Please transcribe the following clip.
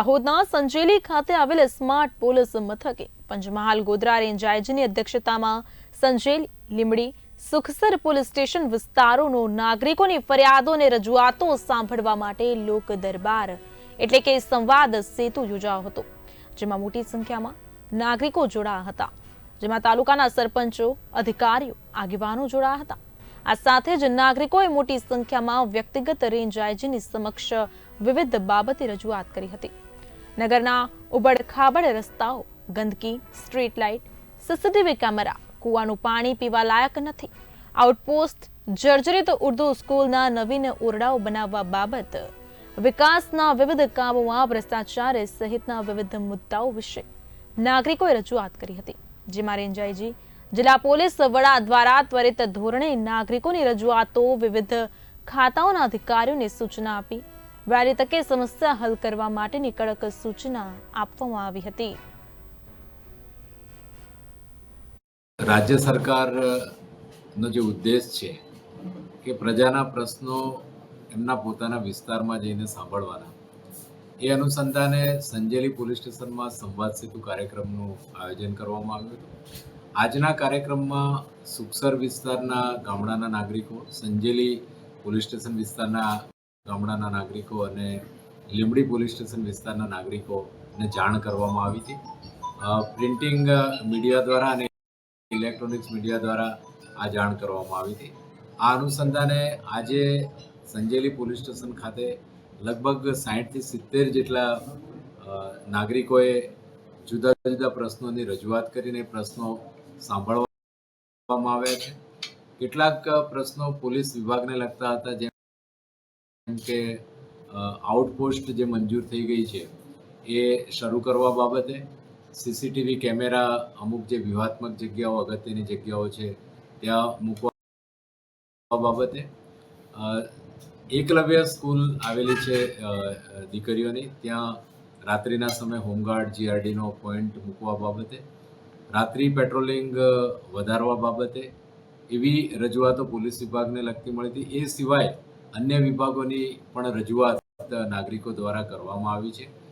દાહોદના સંજેલી ખાતે આવેલ સ્માર્ટ પોલીસ મથકે પંચમહાલ ગોધરા રેન્જ આઈજીની અધ્યક્ષતામાં સંજેલી, લીમડી, સુખસર પોલીસ સ્ટેશન વિસ્તારોનો નાગરિકોની ફરિયાદો અને રજૂઆતો સાંભળવા માટે લોક દરબાર એટલે કે સંવાદ સેતુ યોજાયો હતો, જેમાં મોટી સંખ્યામાં નાગરિકો જોડાયા હતા, જેમાં તાલુકાના સરપંચો, અધિકારીઓ, આગેવાનો જોડાયા હતા. આ સાથે જ નાગરિકોએ મોટી સંખ્યામાં વ્યક્તિગત રેન્જ આઈજીની સમક્ષ વિવિધ બાબતે રજૂઆત કરી હતી. નગરના ઉબડખાબડ રસ્તાઓ, ગંદકી સ્ટ્રીટ લાઇટ સીસીટીવી કેમેરા કૂવાનું પાણી પીવા લાયક નથી. આઉટપોસ્ટ જર્જરિત ઉર્દુ સ્કૂલના નવીન ઓરડાઓ બનાવવા બાબત, વિકાસના વિવિધ કામોમાં ભ્રષ્ટાચાર સહિતના વિવિધ મુદ્દાઓ વિશે નાગરિકોએ રજૂઆત કરી હતી. જેમાં રેન્જાઈજી, જિલ્લા પોલીસ વડા દ્વારા ત્વરિત ધોરણે નાગરિકોની રજૂઆતો વિવિધ ખાતાઓના અધિકારીઓને સૂચના આપી વહેલી તકે સમસ્યા હલ કરવા માટેની કડક સૂચના આપવામાં આવી હતી. રાજ્ય સરકારનો જે ઉદ્દેશ છે કે પ્રજાના પ્રશ્નો એમના પોતાના વિસ્તારમાં જઈને સાંભળવાના. એ અનુસંધાને સંજેલી પોલીસ સ્ટેશનમાં સંવાદ સેતુ કાર્યક્રમનું આયોજન કરવામાં આવ્યું હતું. આજના કાર્યક્રમમાં સુખસર વિસ્તારના ગામડાના નાગરિકો, સંજેલી પોલીસ સ્ટેશન વિસ્તારના ગામડાના નાગરિકો અને લીંબડી પોલીસ સ્ટેશન વિસ્તારના નાગરિકોને જાણ કરવામાં આવી હતી. પ્રિન્ટિંગ મીડિયા દ્વારા અને ઇલેક્ટ્રોનિક્સ મીડિયા દ્વારા આ જાણ કરવામાં આવી હતી. આ અનુસંધાને આજે સંજેલી પોલીસ સ્ટેશન ખાતે લગભગ સાહીઠથી સિત્તેર જેટલા નાગરિકોએ જુદા જુદા પ્રશ્નોની રજૂઆત કરીને પ્રશ્નો સાંભળવામાં આવ્યા છે. કેટલાક પ્રશ્નો પોલીસ વિભાગને લગતા હતા કે આઉટપોસ્ટ જે મંજૂર થઈ ગઈ છે, એ શરૂ કરવા બાબતે સીસીટીવી કેમેરા અમુક જે વ્યૂહાત્મક જગ્યાઓ, અગત્યની જગ્યાઓ છે, ત્યાં મૂકવા બાબતે એકલવ્ય સ્કૂલ આવેલી છે દીકરીઓની. ત્યાં રાત્રિના સમયે હોમગાર્ડ, જીઆરડીનો પોઈન્ટ મૂકવા બાબતે, રાત્રિ પેટ્રોલિંગ વધારવા બાબતે એવી રજૂઆતો પોલીસ વિભાગને લગતી મળી હતી. એ સિવાય અન્ય વિભાગોની પણ રજૂઆત નાગરિકો દ્વારા કરવામાં આવી છે.